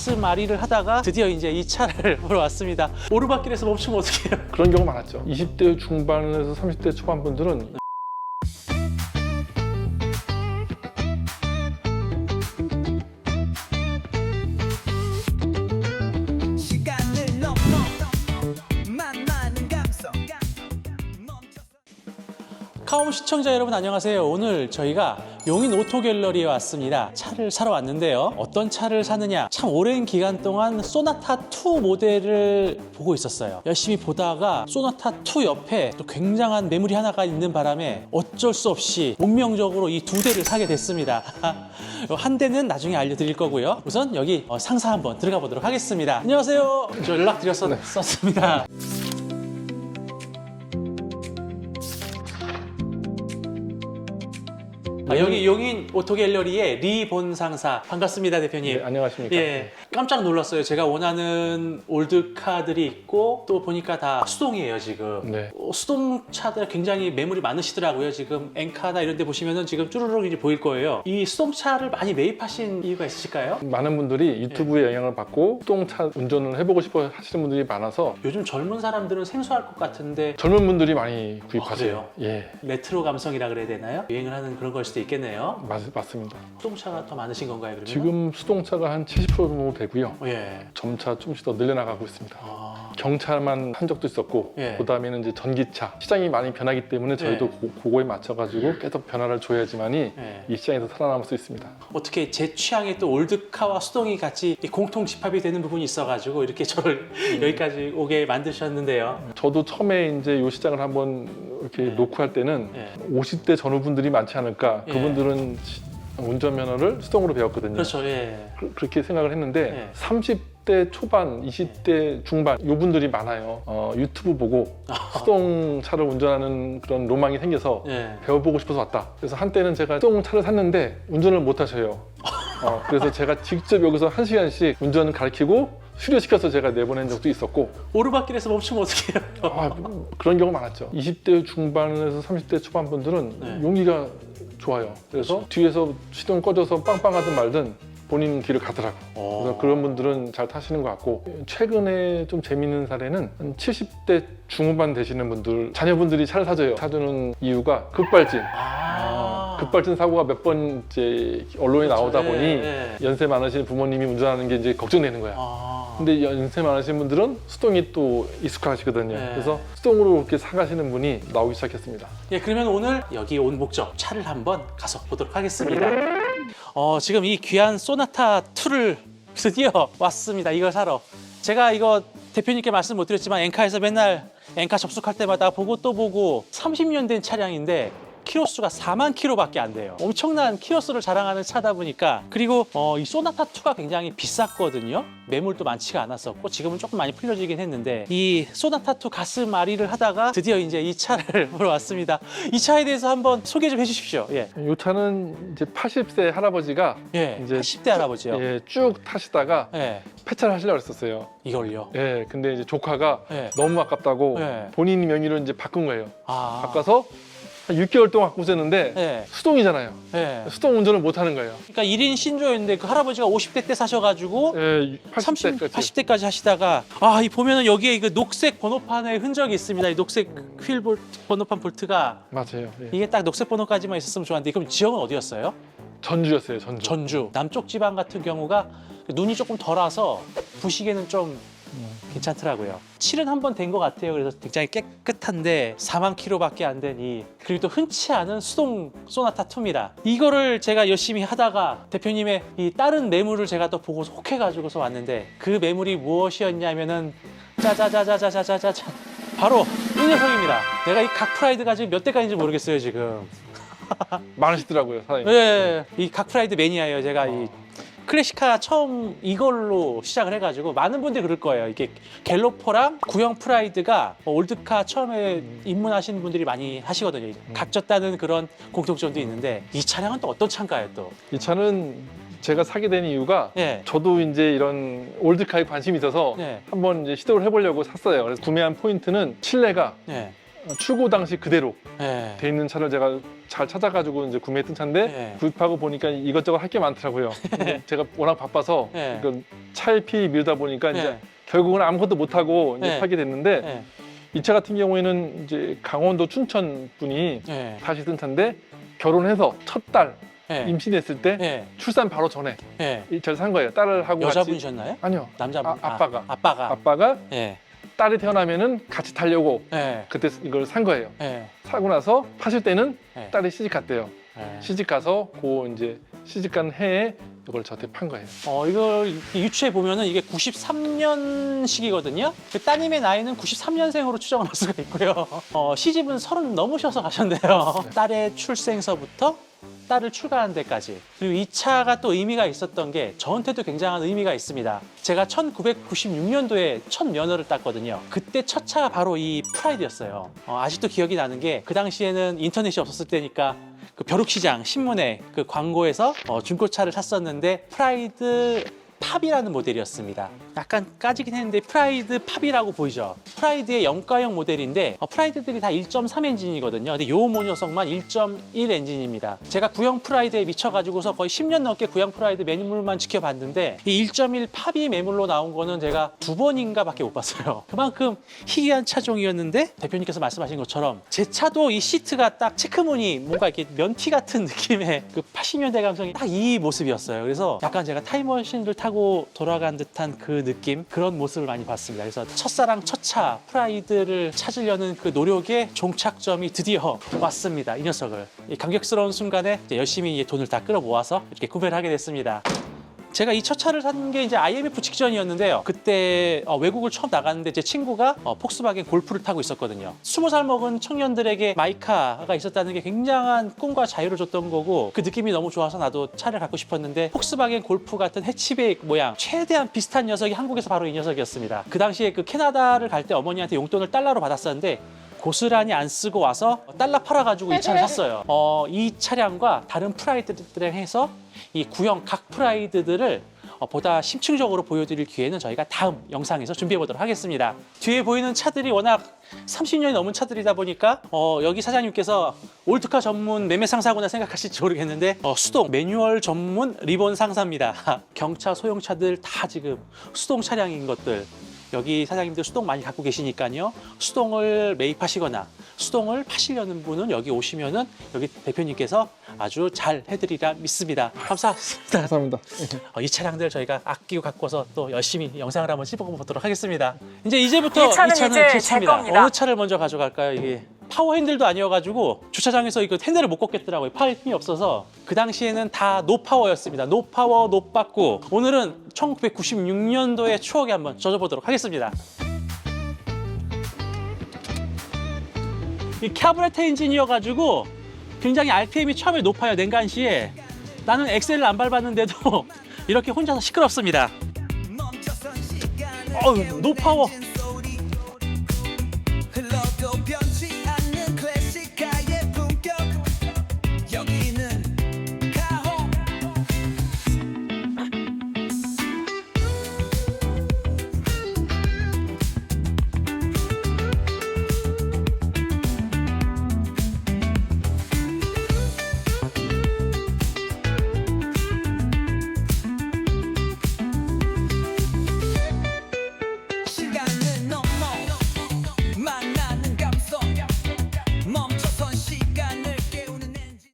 가슴앓이를 하다가 드디어 이제 이 차를 보러 왔습니다. 오르막길에서 멈추면 어떡해요? 그런 경우 많았죠. 20대 중반에서 30대 초반 분들은 카움 시청자 여러분 안녕하세요. 오늘 저희가 용인 오토 갤러리에 왔습니다. 차를 사러 왔는데요. 어떤 차를 사느냐? 참 오랜 기간 동안 소나타 2 모델을 보고 있었어요. 열심히 보다가 소나타 2 옆에 또 굉장한 매물이 하나가 있는 바람에 어쩔 수 없이 운명적으로 이 두 대를 사게 됐습니다. 한 대는 나중에 알려드릴 거고요. 우선 여기 어, 상사 한번 들어가 보도록 하겠습니다. 안녕하세요. 저 연락드렸었습니다. 아, 여기 용인 오토 갤러리의 리 본 상사 반갑습니다 대표님. 네, 안녕하십니까. 예, 깜짝 놀랐어요. 제가 원하는 올드카들이 있고 또 보니까 다 수동이에요 지금. 네. 어, 수동 차들 굉장히 매물이 많으시더라고요. 지금 엔카나 이런 데 보시면은 지금 쭈루룩 이제 보일 거예요. 이 수동차를 많이 매입하신 이유가 있으실까요? 많은 분들이 유튜브의 영향을 받고 수동차 운전을 해보고 싶어 하시는 분들이 많아서 요즘 젊은 사람들은 생소할 것 같은데 젊은 분들이 많이 구입하세요. 아, 예, 레트로 감성이라 그래야 되나요? 유행을 하는 그런 걸 수도 있겠네요. 맞, 맞습니다. 수동차가 더 많으신 건가요, 그러면? 지금 수동차가 한 70% 정도 되고요. 예. 점차 조금씩 더 늘려나가고 있습니다. 아, 경차만 한 적도 있었고 예. 그다음에는 이제 전기차 시장이 많이 변하기 때문에 저희도 예. 고, 그거에 맞춰가지고 계속 변화를 줘야지만이 예. 이 시장에서 살아남을 수 있습니다. 어떻게 제 취향에 또 올드카와 수동이 같이 이 공통 집합이 되는 부분이 있어가지고 이렇게 저를 음. 여기까지 오게 만드셨는데요. 저도 처음에 이제 이 시장을 한번 이렇게 예. 놓고 할 때는 예. 50대 전후분들이 많지 않을까 예. 그분들은 시- 운전면허를 수동으로 배웠거든요. 그렇죠, 예. 그, 렇게 생각을 했는데 예. 30대 초반, 20대 중반 요 분들이 많아요. 어, 유튜브 보고 수동차를 운전하는 그런 로망이 생겨서 예. 배워보고 싶어서 왔다. 그래서 한때는 제가 수동차를 샀는데 운전을 못 하셔요. 어, 그래서 제가 직접 여기서 한 시간씩 운전을 가르치고 수료시켜서 제가 내보낸 적도 있었고 오르막길에서 멈추면 어떡해요? 아, 그런 경우 많았죠. 20대 중반에서 30대 초반 분들은 네. 용기가 좋아요. 그래서 뒤에서 시동 꺼져서 빵빵 하든 말든 본인 길을 가더라고. 어. 그래서 그런 분들은 잘 타시는 것 같고 최근에 좀 재밌는 사례는 한 70대 중후반 되시는 분들 자녀분들이 차를 사줘요. 사주는 이유가 급발진. 아. 급발진 사고가 몇 번 이제 언론에 나오다 예, 보니 예. 연세 많으신 부모님이 운전하는 게 이제 걱정되는 거야. 아. 근데 연세 많으신 분들은 수동이 또 익숙하시거든요. 네. 그래서 수동으로 이렇게 사가시는 분이 나오기 시작했습니다. 예, 그러면 오늘 여기 온 목적 차를 한번 가서 보도록 하겠습니다. 어, 지금 이 귀한 소나타 2를 드디어 왔습니다. 이걸 사러. 제가 이거 대표님께 말씀 못 드렸지만 엔카에서 맨날 엔카 접속할 때마다 보고 또 보고 30년 된 차량인데 키로수가 4만 킬로밖에 안 돼요. 엄청난 키로수를 자랑하는 차다 보니까 그리고 어, 이 소나타 2가 굉장히 비쌌거든요. 매물도 많지가 않았었고 지금은 조금 많이 풀려지긴 했는데 이 소나타 2 가슴앓이를 하다가 드디어 이제 이 차를 보러 왔습니다. 이 차에 대해서 한번 소개 좀 해주십시오. 예, 이 차는 이제 80세 할아버지가 예, 이제 80대 할아버지요. 예. 예, 쭉 타시다가 폐차를 하시려고 했었어요. 이걸요. 예, 근데 이제 조카가 예. 너무 아깝다고 예. 본인 명의로 이제 바꾼 거예요. 아, 바꿔서 한 6개월 동안 갖고 있었는데 예, 수동이잖아요. 예. 수동 운전을 못 하는 거예요. 그러니까 1인 신조였는데 그 할아버지가 50대 때 사셔가지고 예, 30, 80대까지. 80대까지 하시다가 아, 이 보면은 여기에 이거 녹색 번호판의 흔적이 있습니다. 이 녹색 휠 볼트, 번호판 볼트가 맞아요. 예. 이게 딱 녹색 번호까지만 있었으면 좋았는데 그럼 지역은 어디였어요? 전주였어요, 전주. 전주. 남쪽 지방 같은 경우가 눈이 조금 덜 와서 부시기에는 좀 괜찮더라고요. 칠은 한 번 된 것 같아요. 그래서 굉장히 깨끗한데 4만 킬로밖에 안 되니 그리고 또 흔치 않은 수동 소나타 2입니다. 이거를 제가 열심히 하다가 대표님의 이 다른 매물을 제가 또 보고 혹해가지고서 왔는데 그 매물이 무엇이었냐면은 짜자자자자자자자 바로 이 녀석입니다. 내가 이 각 프라이드가 지금 몇 대까지인지 모르겠어요 지금. 많으시더라고요, 사장님. 예, 이 각 프라이드 매니아예요. 제가 이 클래식카 처음 이걸로 시작을 해가지고 많은 분들이 그럴 거예요. 이게 갤로퍼랑 구형 프라이드가 뭐 올드카 처음에 입문하시는 분들이 많이 하시거든요. 각졌다는 그런 공통점도 있는데 이 차량은 또 어떤 차인가요, 또? 이 차는 제가 사게 된 이유가 예, 저도 이제 이런 올드카에 관심이 있어서 네. 한번 이제 시도를 해보려고 샀어요. 그래서 구매한 포인트는 실내가 예, 출고 당시 그대로 네. 돼 있는 차를 제가 잘 찾아가지고 이제 구매했던 차인데 네. 구입하고 보니까 이것저것 할 게 많더라고요. 근데 제가 워낙 바빠서 네. 이건 차일피 밀다 보니까 이제 네. 결국은 아무것도 못 하고 이제 네. 팔게 됐는데 네. 이차 같은 경우에는 이제 강원도 춘천 분이 네. 타시던 차인데 결혼해서 첫딸 네. 임신했을 때 네. 출산 바로 전에 네. 이 차를 산 거예요. 딸을 하고 같이 여자분이셨나요? 아니요. 남자분? 아, 아빠가. 아 빠가. 아빠가 네. 딸이 태어나면은 같이 타려고 네. 그때 이걸 산 거예요. 네. 사고 나서 파실 때는 네. 딸이 시집 갔대요. 네. 시집 가서 그 이제 시집 간 해에 이걸 저한테 판 거예요. 어, 이걸 유추해 보면은 이게 93년식이거든요. 그 따님의 나이는 93년생으로 추정을 할 수가 있고요. 어, 시집은 서른 넘으셔서 가셨네요. 딸의 출생서부터 딸을 출가한 데까지. 그리고 이 차가 또 의미가 있었던 게 저한테도 굉장한 의미가 있습니다. 제가 1996년도에 첫 면허를 땄거든요. 그때 첫 차가 바로 이 프라이드였어요. 어, 아직도 기억이 나는 게 그 당시에는 인터넷이 없었을 때니까 그 벼룩시장 신문에 그 광고에서 어, 중고차를 샀었는데 프라이드 팝이라는 모델이었습니다. 약간 까지긴 했는데 프라이드 팝이라고 보이죠. 프라이드의 영가형 모델인데 어, 프라이드들이 다 1.3 엔진이거든요. 근데 요 모녀석만 1.1 엔진입니다. 제가 구형 프라이드에 미쳐가지고서 거의 10년 넘게 구형 프라이드 매물만 지켜봤는데 이 1.1 팝이 매물로 나온 거는 제가 두 번인가 밖에 못 봤어요. 그만큼 희귀한 차종이었는데 대표님께서 말씀하신 것처럼 제 차도 이 시트가 딱 체크무늬 뭔가 이렇게 면티 같은 느낌의 그 80년대 감성이 딱 이 모습이었어요. 그래서 약간 제가 타임머신을 타고 돌아간 듯한 그 느낌 그런 모습을 많이 봤습니다. 그래서 첫사랑 첫차 프라이드를 찾으려는 그 노력의 종착점이 드디어 왔습니다. 이 녀석을 이 감격스러운 순간에 열심히 이제 돈을 다 끌어 모아서 이렇게 구매를 하게 됐습니다. 제가 이 첫 차를 산 게 이제 IMF 직전이었는데요. 그때 어, 외국을 처음 나갔는데 제 친구가 어, 폭스바겐 골프를 타고 있었거든요. 스무 살 먹은 청년들에게 마이카가 있었다는 게 굉장한 꿈과 자유를 줬던 거고 그 느낌이 너무 좋아서 나도 차를 갖고 싶었는데 폭스바겐 골프 같은 해치백 모양 최대한 비슷한 녀석이 한국에서 바로 이 녀석이었습니다. 그 당시에 그 캐나다를 갈 때 어머니한테 용돈을 달러로 받았었는데 고스란히 안 쓰고 와서 달러 팔아가지고 이 차를 샀어요. 어, 이 차량과 다른 프라이드들에 해서 이 구형 각 프라이드들을 어, 보다 심층적으로 보여드릴 기회는 저희가 다음 영상에서 준비해 보도록 하겠습니다. 뒤에 보이는 차들이 워낙 30년이 넘은 차들이다 보니까 어, 여기 사장님께서 올드카 전문 매매 상사구나 생각하실지 모르겠는데 어, 수동 매뉴얼 전문 리본 상사입니다. 경차 소형 차들 다 지금 수동 차량인 것들 여기 사장님들 수동 많이 갖고 계시니까요. 수동을 매입하시거나 수동을 파시려는 분은 여기 오시면은 여기 대표님께서 아주 잘 해드리라 믿습니다. 감사합니다. 감사합니다. 어, 이 차량들 저희가 아끼고 갖고 와서 또 열심히 영상을 한번 씹어보도록 하겠습니다. 이제 이제부터 이 차는 이제 제제 차입니다. 겁니다. 어느 차를 먼저 가져갈까요? 이게 파워 핸들도 아니어가지고 주차장에서 이거 핸들을 못 꺾겠더라고요. 팔 힘이 없어서 그 당시에는 다 노파워였습니다. 노파워, 노빠꾸. 오늘은 1996년도의 추억에 한번 젖어보도록 하겠습니다. 이 캐브레터 엔진이어가지고 굉장히 RPM이 처음에 높아요 냉간 시에. 나는 엑셀을 안 밟았는데도 이렇게 혼자서 시끄럽습니다. 어우, 별